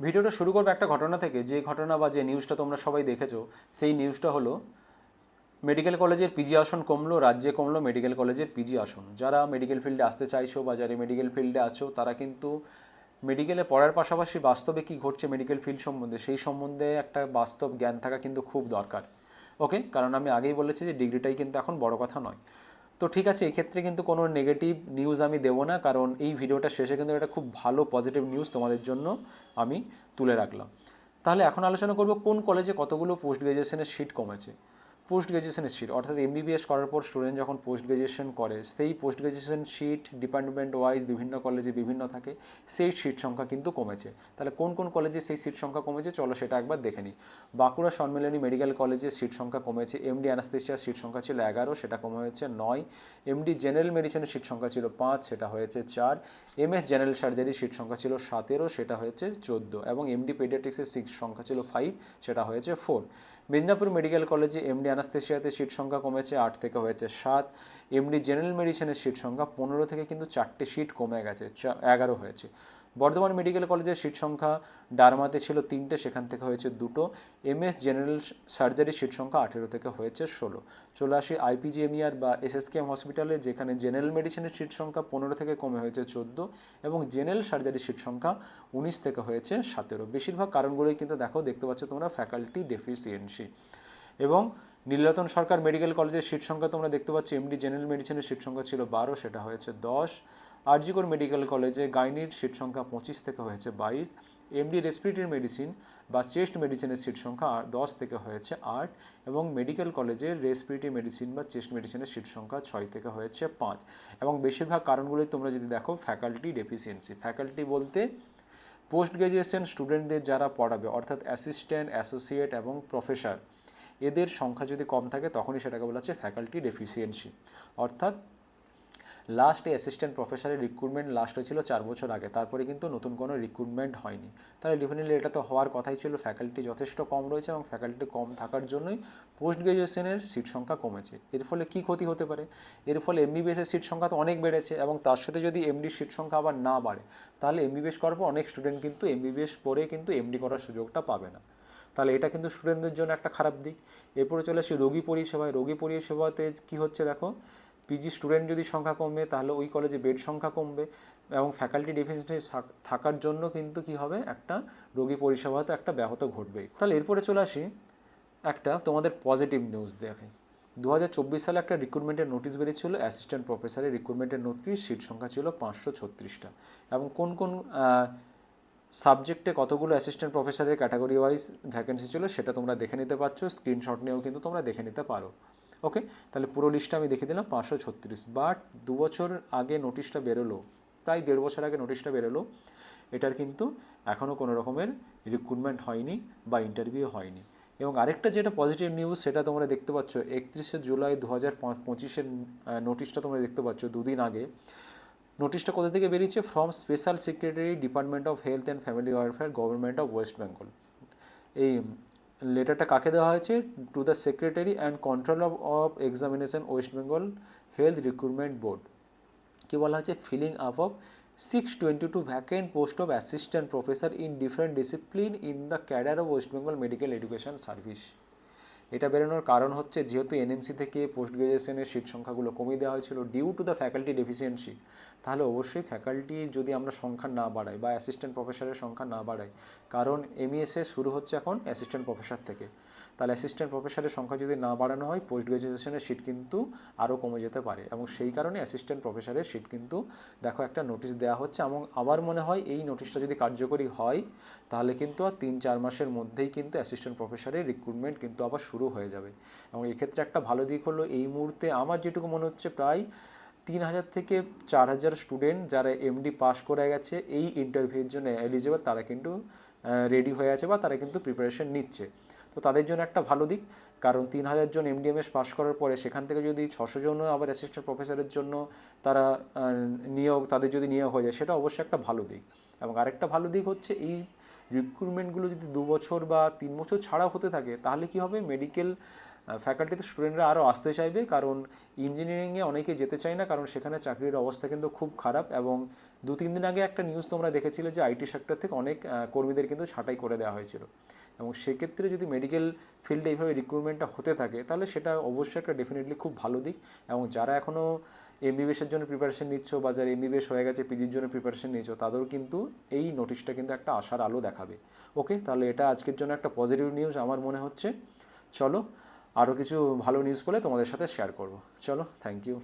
ভিডিওটা শুরু করব একটা ঘটনা থেকে। যে ঘটনা বা যে নিউজটা তোমরা সবাই দেখেছ, সেই নিউজটা হলো মেডিকেল কলেজের পিজি আসন কমলো, রাজ্যে কমলো মেডিকেল কলেজের পিজি আসন। যারা মেডিকেল ফিল্ডে আসতে চাইছো বা যারা মেডিকেল ফিল্ডে আছো, তারা কিন্তু মেডিকেলে পড়ার পাশাপাশি বাস্তবে কী ঘটছে মেডিকেল ফিল্ড সম্বন্ধে, সেই সম্বন্ধে একটা বাস্তব জ্ঞান থাকা কিন্তু খুব দরকার। ওকে কারণ আমি আগেই বলেছি যে ডিগ্রিটাই কিন্তু এখন বড় কথা নয়। তো ঠিক আছে, এক্ষেত্রে কিন্তু কোনো নেগেটিভ নিউজ আমি দেবো না, কারণ এই ভিডিওটা শেষে কিন্তু একটা খুব ভালো পজিটিভ নিউজ তোমাদের জন্য আমি তুলে রাখলাম। তাহলে এখন আলোচনা করব কোন কলেজে কতগুলো পোস্ট গ্রাজুয়েশনের সিট কমেছে। পোস্ট গ্রাজুয়েশনের সিট অর্থাৎ এমবিবিএস করার পর স্টুডেন্ট যখন পোস্ট গ্রাজুয়েশন করে, সেই post graduation seat department wise বিভিন্ন কলেজে বিভিন্ন থাকে, সেই সিট সংখ্যা কিন্তু কমেছে। তাহলে কোন কোন কলেজে সেই সিট সংখ্যা কমেছে? চলো সেটা একবার দেখে নিই। বাঁকুড়া সম্মেলনী মেডিকেল কলেজের সিট সংখ্যা কমেছে এমডি অ্যানাস্থেশিয়ার সিট সংখ্যা ছিল এগারো, সেটা কমে হয়েছে নয় এমডি জেনারেল মেডিসিনের সিট সংখ্যা ছিল পাঁচ, সেটা হয়েছে চার এমএস জেনারেল সার্জারির সিট সংখ্যা ছিল সতেরো, সেটা হয়েছে চোদ্দ, এবং এমডি পেডিয়াট্রিক্সের সিট সংখ্যা ছিল ফাইভ সেটা হয়েছে ফোর মেদিনীপুর মেডিকেল কলেজে এমডি অ্যানাস্থেশিয়াতে সিট সংখ্যা কমেছে, আট থেকে হয়েছে সাত। এমনি জেনারেল মেডিসিনের সিট সংখ্যা পনেরো থেকে কিন্তু চারটে সিট কমে গেছে এগারো হয়েছে। বর্ধমান মেডিকেল কলেজের সিট সংখ্যা ডারমাতে ছিল তিনটে, সেখান থেকে হয়েছে দুটো। এমএস জেনারেল সার্জারি সিট সংখ্যা আঠেরো থেকে হয়েছে ষোলো। চলে আসি আইপিজিএমইআর বা এসএসকেএম হসপিটালে যেখানে জেনারেল মেডিসিনের সিট সংখ্যা পনেরো থেকে কমে হয়েছে চোদ্দ এবং জেনারেল সার্জারি সিট সংখ্যা উনিশ থেকে হয়েছে সতেরো। বেশিরভাগ কারণগুলোই কিন্তু দেখো, দেখতে পাচ্ছ তোমরা ফ্যাকাল্টি ডেফিসিয়েন্সি এবং Nilratan Sarkar medical college seat সংখ্যা তোমরা দেখতে পাচ্ছ এমডি জেনারেল মেডিসিনের সিট সংখ্যা ছিল বারো, সেটা হয়েছে দশ। আরজিকর মেডিকেল কলেজে গাইনির সিট সংখ্যা পঁচিশ থেকে হয়েছে বাইশ। এমডি রেসপিরেটরি মেডিসিন বা চেস্ট মেডিসিনের সিট সংখ্যা দশ থেকে হয়েছে আট এবং মেডিকেল কলেজে রেসপিরেটরি মেডিসিন বা চেস্ট মেডিসিনের সিট সংখ্যা ছয় থেকে হয়েছে পাঁচ। এবং বেশিরভাগ কারণগুলোই তোমরা যদি দেখো ফ্যাকাল্টি ডেফিসিয়েন্সি ফ্যাকাল্টি বলতে পোস্ট গ্রাজুয়েশন স্টুডেন্টদের যারা পড়াবে, অর্থাৎ অ্যাসিস্ট্যান্ট অ্যাসোসিয়েট এবং প্রফেসর এদের সংখ্যা যদি কম থাকে, তখনই সেটাকে বলা হচ্ছে ফ্যাকাল্টি ডেফিসিয়েন্সি অর্থাৎ লাস্ট অ্যাসিস্ট্যান্ট প্রফেসরের রিক্রুটমেন্ট লাস্ট হয়েছিল চার বছর আগে। তারপরে কিন্তু নতুন কোনো রিক্রুটমেন্ট হয়নি। তাহলে ডেফিনেটলি এটা তো হওয়ার কথাই ছিল ফ্যাকাল্টি যথেষ্ট কম রয়েছে এবং ফ্যাকাল্টি কম থাকার জন্যই পোস্ট গ্রাজুয়েশনের সিট সংখ্যা কমেছে। এর ফলে কী ক্ষতি হতে পারে? এর ফলে এমবিবিএসের সিট সংখ্যা তো অনেক বেড়েছে এবং তার সাথে যদি এমডি সিট সংখ্যা আবার না বাড়ে, তাহলে এমবিবিএস করার পর অনেক স্টুডেন্ট কিন্তু এমবিবিএস পড়ে কিন্তু এমডি করার সুযোগটা পাবে না। তাহলে এটা কিন্তু স্টুডেন্টদের জন্য একটা খারাপ দিক। এরপরে চলে আসি রোগী পরিষেবায়। রোগী পরিষেবাতে কি হচ্ছে দেখো পিজি স্টুডেন্ট যদি সংখ্যা কমবে তাহলে ওই কলেজে বেড সংখ্যা কমবে এবং ফ্যাকাল্টি ডেফিসিয়েন্সি থাকার জন্য কিন্তু কি হবে? একটা রোগী পরিষেবাতে একটা ব্যাহত ঘটবেই তাহলে এরপরে চলে আসি একটা তোমাদের পজিটিভ নিউজ দেখে। দু হাজার চব্বিশ সালে একটা রিক্রুটমেন্টের নোটিশ বেরিয়েছিল অ্যাসিস্ট্যান্ট প্রফেসরের রিক্রুটমেন্টের নোটিশ সিট সংখ্যা ছিল পাঁচশো ছত্রিশটা। এবং কোন কোন সাবজেক্টে কতগুলো অ্যাসিস্ট্যান্ট প্রফেসরের ক্যাটাগরি ওয়াইজ ভ্যাকেন্সি ছিল সেটা তোমরা দেখে নিতে পারছ। স্ক্রিনশট নিয়েও কিন্তু তোমরা দেখে নিতে পারো। ওকে তাহলে পুরো লিস্টটা আমি দেখে দিলাম, পাঁচশো ছত্রিশ। বাট দু বছর আগে নোটিশটা বেরোলো, প্রায় দেড় বছর আগে নোটিশটা বেরোলো, এটার কিন্তু এখনও কোনো রকমের রিক্রুটমেন্ট হয়নি বা ইন্টারভিউ হয়নি। এবং আরেকটা যেটা পজিটিভ নিউজ সেটা তোমরা দেখতে পাচ্ছ, একত্রিশে জুলাই দু হাজার পঁচিশের নোটিশটা তোমরা দেখতে পাচ্ছ দুদিন আগে। নোটিশটা কোথা থেকে বেরিয়েছে? From special secretary department of health and family welfare government of West Bengal এই লেটারটা কাকে দেওয়া হয়েছে? To the secretary and control of of examination West Bengal health recruitment board কি বলা হয়েছে? Filling up of six twenty two vacant post of assistant professor in different discipline in the cadre of West Bengal medical education service এটা বেরোনোর কারণ হচ্ছে যেহেতু NMC থেকে post গ্রাজুয়েশনের সিট সংখ্যাগুলো কমিয়ে দেওয়া হয়েছিল due to the faculty deficiency তাহলে অবশ্যই ফ্যাকাল্টি যদি আমরা সংখ্যা না বাড়াই বা অ্যাসিস্ট্যান্ট প্রফেসরের সংখ্যা না বাড়াই, কারণ এমইএসএ শুরু হচ্ছে এখন অ্যাসিস্ট্যান্ট প্রফেসর থেকে। তাহলে অ্যাসিস্ট্যান্ট প্রফেসরের সংখ্যা যদি না বাড়ানো হয় পোস্ট গ্রাজুয়েশনের সিট কিন্তু আরও কমে যেতে পারে এবং সেই কারণে অ্যাসিস্ট্যান্ট প্রফেসরের সিট কিন্তু দেখো একটা নোটিশ দেওয়া হচ্ছে এবং আবার মনে হয় এই নোটিশটা যদি কার্যকরী হয়, তাহলে কিন্তু আর তিন চার মাসের মধ্যেই কিন্তু অ্যাসিস্ট্যান্ট প্রফেসরের রিক্রুটমেন্ট কিন্তু আবার শুরু হয়ে যাবে। এবং এক্ষেত্রে একটা ভালো দিক হলো, এই মুহূর্তে আমার যেটুকু মনে হচ্ছে প্রায় তিন হাজার থেকে চার হাজার স্টুডেন্ট যারা এমডি পাস করে গেছে, এই ইন্টারভিউর জন্য এলিজিবল তারা কিন্তু রেডি হয়ে আছে বা তারা কিন্তু প্রিপারেশন নিচ্ছে। তো তাদের জন্য একটা ভালো দিক, কারণ তিন হাজার জন এমডিএমএস পাস করার পরে সেখান থেকে যদি ছশো জন আবার অ্যাসিস্ট্যান্ট প্রফেসরের জন্য তারা নিয়োগ, তাদের যদি নিয়োগ হয়ে যায়, সেটা অবশ্যই একটা ভালো দিক। এবং আরেকটা ভালো দিক হচ্ছে এই রিক্রুটমেন্টগুলো যদি দু বছর বা তিন বছর ছাড়া হতে থাকে, তাহলে কি হবে? মেডিকেল ফ্যাকাল্টিতে স্টুডেন্টরা আরও আসতে চাইবে। কারণ ইঞ্জিনিয়ারিংয়ে অনেকে যেতে চায় না, কারণ সেখানে চাকরির অবস্থা কিন্তু খুব খারাপ এবং দু তিন দিন আগে একটা নিউজ তোমরা দেখেছিলে যে আইটি সেক্টর থেকে অনেক কর্মীদের কিন্তু ছাঁটাই করে দেওয়া হয়েছিল। এবং সেক্ষেত্রে যদি মেডিকেল ফিল্ডে এইভাবে রিক্রুটমেন্টটা হতে থাকে, তাহলে সেটা অবশ্যই একটা ডেফিনেটলি খুব ভালো দিক। এবং যারা এখনও এমবিবিএসের জন্য প্রিপারেশন নিচ্ছ বা যারা এমবিবিএস হয়ে গেছে পিজির জন্য প্রিপারেশন নিচ্ছ তাদেরও কিন্তু এই নোটিশটা কিন্তু একটা আশার আলো দেখাবে। ওকে তাহলে এটা আজকের জন্য একটা পজিটিভ নিউজ আমার মনে হচ্ছে। চলো আরও কিছু ভালো নিউজ বলে তোমাদের সাথে শেয়ার করব। চলো থ্যাংক ইউ